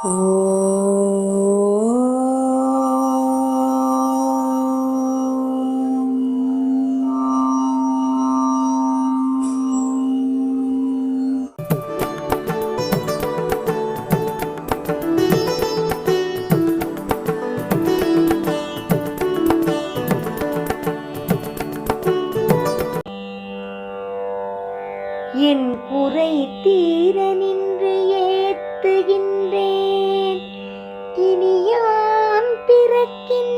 என் குறை தீர நின்று ஏத்துகின்றேன் இனி யான் பிறக்கின்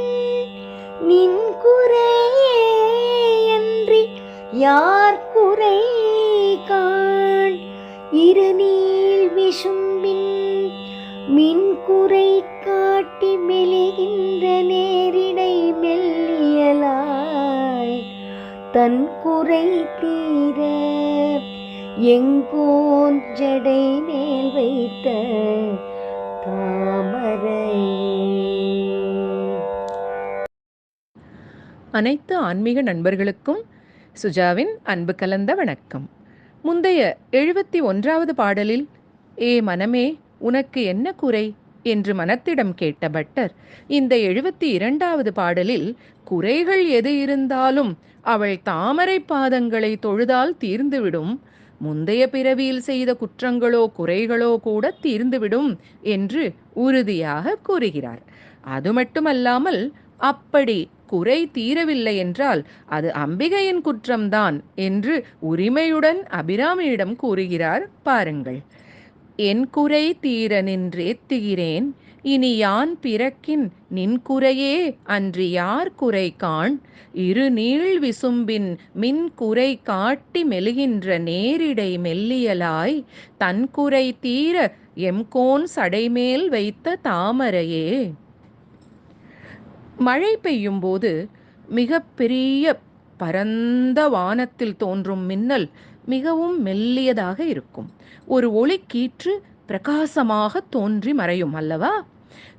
நின் குறையே அன்றி யார் குறை காண்? இருநீள் விசும்பின் மின் குறை காட்டி மெலிகின்ற நேரிடை மெல்லியலாய் தன் குறை தீர எங்கோன் ஜடை மேல் வைத்த தாமரை. அனைத்து ஆன்மீக நண்பர்களுக்கும் சுஜாவின் அன்பு கலந்த வணக்கம். முந்தைய எழுபத்தி ஒன்றாவது பாடலில் ஏ மனமே உனக்கு என்ன குறை? என்று மனத்திடம் கேட்ட பட்டர் இந்த எழுபத்தி இரண்டாவது பாடலில் குறைகள் எது இருந்தாலும் அவள் தாமரை பாதங்களை தொழுதால் தீர்ந்துவிடும் முந்தைய பிறவியில் செய்த குற்றங்களோ குறைகளோ கூட தீர்ந்துவிடும் என்று உறுதியாக கூறுகிறார். அது மட்டுமல்லாமல் அப்படி குறை தீரவில்லை என்றால் அது அம்பிகையின் குற்றம்தான் என்று உரிமையுடன் அபிராமியிடம் கூறுகிறார். பாருங்கள். என் குறை தீர நின்றேத்துகிறேன் இனி யான் பிறக்கின் நின் குறையே? அன்றி யார் குறை காண்? இரு நீள் விசும்பின் மின் குறை காட்டி மெலுகின்ற நேரிடை மெல்லியலாய் தன் குறை தீர எம்கோன் சடைமேல் வைத்த தாமரையே? மழை பெய்யும் போது மிக பெரிய பரந்த வானத்தில் தோன்றும் மின்னல் மிகவும் மெல்லியதாக இருக்கும். ஒரு ஒளி கீற்று பிரகாசமாக தோன்றி மறையும் அல்லவா?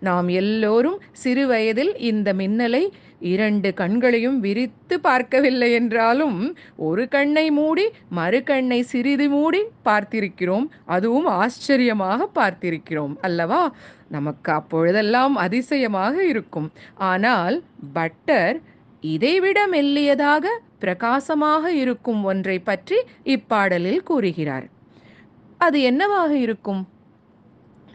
நாம் எல்லோரும் சிறு வயதில் இந்த மின்னலை இரண்டு கண்களையும் விரித்து பார்க்கவில்லை என்றாலும் ஒரு கண்ணை மூடி மறு கண்ணை சிறிது மூடி பார்த்திருக்கிறோம். அதுவும் ஆச்சரியமாக பார்த்திருக்கிறோம் அல்லவா? நமக்கு அப்பொழுதெல்லாம் அதிசயமாக இருக்கும். ஆனால் பட்டர் இதைவிட மெல்லியதாக பிரகாசமாக இருக்கும் ஒன்றை பற்றி இப்பாடலில் கூறுகிறார். அது என்னவாக இருக்கும்?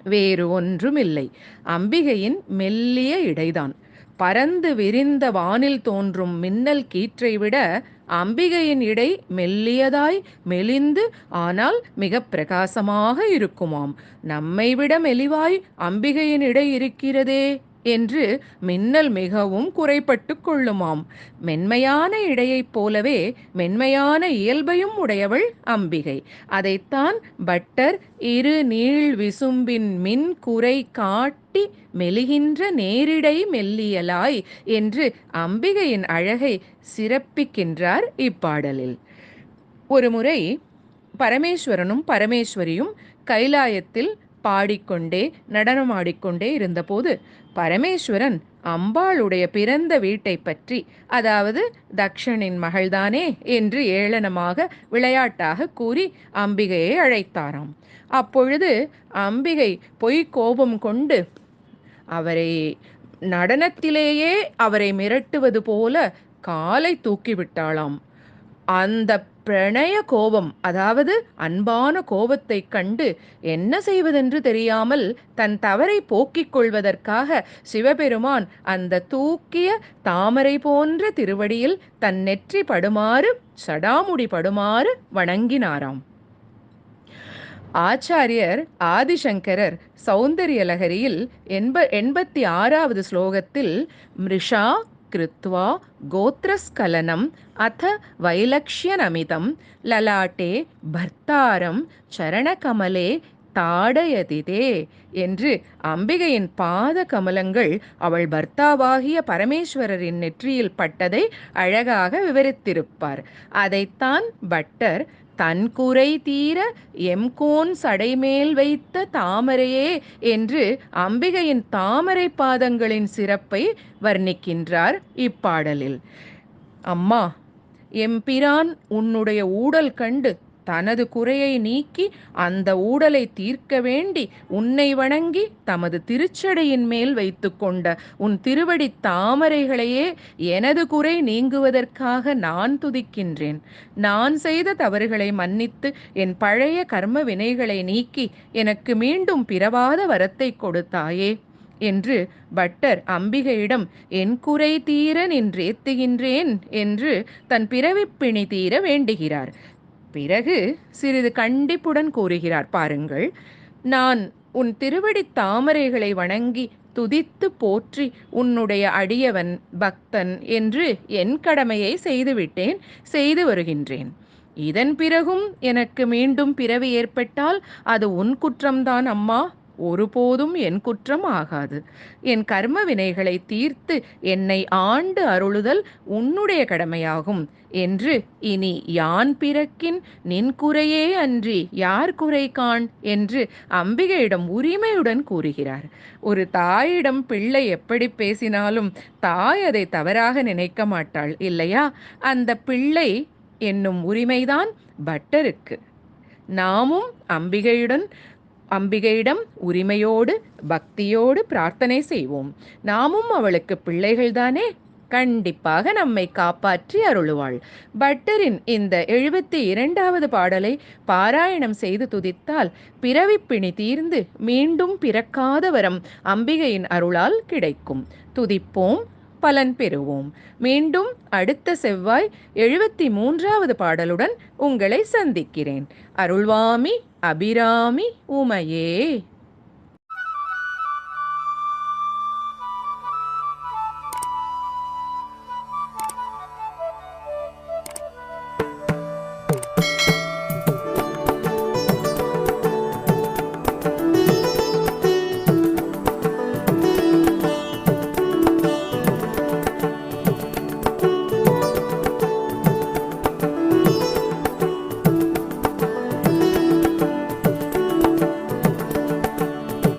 வேறு ஒன்றுமில்லை. அம்பிகையின் மெல்லிய இடைதான். பரந்து விரிந்த வானில் தோன்றும் மின்னல் கீற்றை விட அம்பிகையின் இடை மெல்லியதாய் மெலிந்து ஆனால் மிக பிரகாசமாக இருக்குமாம். நம்மை விட மெலிவாய் அம்பிகையின் இடை இருக்கிறதே. என்று மின்னல் மிகவும் குறைபட்டு கொள்ளுமாம். மென்மையான இடையைப் போலவே மென்மையான இயல்பையும் உடையவள் அம்பிகை. அதைத்தான் பட்டர் இரு நீள் விசும்பின் மின் குறை காட்டி மெலிகின்ற நேரிடை மெல்லியலாய் என்று அம்பிகையின் அழகை சிறப்பிக்கின்றார் இப்பாடலில். ஒருமுறை பரமேஸ்வரனும் பரமேஸ்வரியும் கைலாயத்தில் பாடிக்கொண்டே நடனமாடிக்கொண்டே இருந்தபோது பரமேஸ்வரன் அம்பாளுடைய பிறந்த வீட்டை பற்றி அதாவது தக்ஷனின் மகள்தானே என்று ஏளனமாக விளையாட்டாக கூறி அம்பிகையை அழைத்தாராம். அப்பொழுது அம்பிகை பொய் கோபம் கொண்டு அவரை நடனத்திலேயே அவரை மிரட்டுவது போல காலை தூக்கிவிட்டாளாம். அந்த பிரணய கோபம் அதாவது அன்பான கோபத்தை கண்டு என்ன செய்வதென்று தெரியாமல் தன் தவறை போக்கிக் கொள்வதற்காக சிவபெருமான் அந்த தூக்கிய தாமரை போன்ற திருவடியில் தன் நெற்றி படுமாறு சடாமுடி படுமாறு வணங்கினாராம். ஆச்சாரியர் ஆதிசங்கரர் சௌந்தரியலகரியில் எண்ப எண்பத்தி ஆறாவது ஸ்லோகத்தில் மிருஷா कृत्वा गोत्रस्खलनम् अथ वैलक्ष्यनमितं லலாட்டே भर्तारं சரணகமலே தாடயதிதே என்று அம்பிகையின் பாத கமலங்கள் அவள் பர்த்தாவாகிய பரமேஸ்வரரின் நெற்றியில் பட்டதை அழகாக விவரித்திருப்பார். அதைத்தான் பட்டர் தன் குறை தீர எம்கோன் சடைமேல் வைத்த தாமரையே என்று அம்பிகையின் தாமரை பாதங்களின் சிறப்பை வர்ணிக்கின்றார் இப்பாடலில். அம்மா எம்பிரான் உன்னுடைய ஊடல் கண்டு தனது குறையை நீக்கி அந்த ஊடலை தீர்க்க வேண்டி உன்னை வணங்கி தமது திருச்சடையின் மேல் வைத்துக்கொண்ட உன் திருவடி தாமரைகளையே எனது குறை நீங்குவதற்காக நான் துதிக்கின்றேன். நான் செய்த தவறுகளை மன்னித்து என் பழைய கர்ம வினைகளை நீக்கி எனக்கு மீண்டும் பிறவாத வரத்தை கொடுத்தாயே என்று பட்டர் அம்பிகையிடம் என் குறை தீர நின்றேத்துகின்றேன் என்று தன் பிறவிப்பிணி தீர வேண்டுகிறார். பிறகு சிறிது கண்டிப்புடன் கூறுகிறார் பாருங்கள் நான் உன் திருவடி தாமரைகளை வணங்கி துதித்து போற்றி உன்னுடைய அடியவன் பக்தன் என்று என் கடமையை செய்துவிட்டேன் செய்து வருகின்றேன். இதன் பிறகும் எனக்கு மீண்டும் பிறவி ஏற்பட்டால் அது உன் குற்றம்தான் அம்மா. ஒருபோதும் என் குற்றம் ஆகாது. என் கர்ம வினைகளை தீர்த்து என்னை ஆண்டு அருளுதல் உன்னுடைய கடமையாகும் என்று இனி யான் பிறக்கின் நின் குறையே அன்றி யார் குறை காண் என்று அம்பிகையிடம் உரிமையுடன் கூறுகிறார். ஒரு தாயிடம் பிள்ளை எப்படி பேசினாலும் தாய் அதை தவறாக நினைக்க மாட்டாள் இல்லையா? அந்த பிள்ளை என்னும் உரிமைதான் பட்டருக்கு. நாமும் அம்பிகையுடன் அம்பிகையிடம் உரிமையோடு பக்தியோடு பிரார்த்தனை செய்வோம். நாமும் அவளுக்கு பிள்ளைகள்தானே? கண்டிப்பாக நம்மை காப்பாற்றி அருளுவாள். பட்டரின் இந்த எழுபத்தி இரண்டாவது பாடலை பாராயணம் செய்து துதித்தால் பிறவிப்பிணி தீர்ந்து மீண்டும் பிறக்காத வரம் அம்பிகையின் அருளால் கிடைக்கும். துதிப்போம். பலன் பெறுவோம். மீண்டும் அடுத்த செவ்வாய் எழுபத்தி மூன்றாவது பாடலுடன் உங்களை சந்திக்கிறேன். அருள்வாமி அபிராமி உமையே.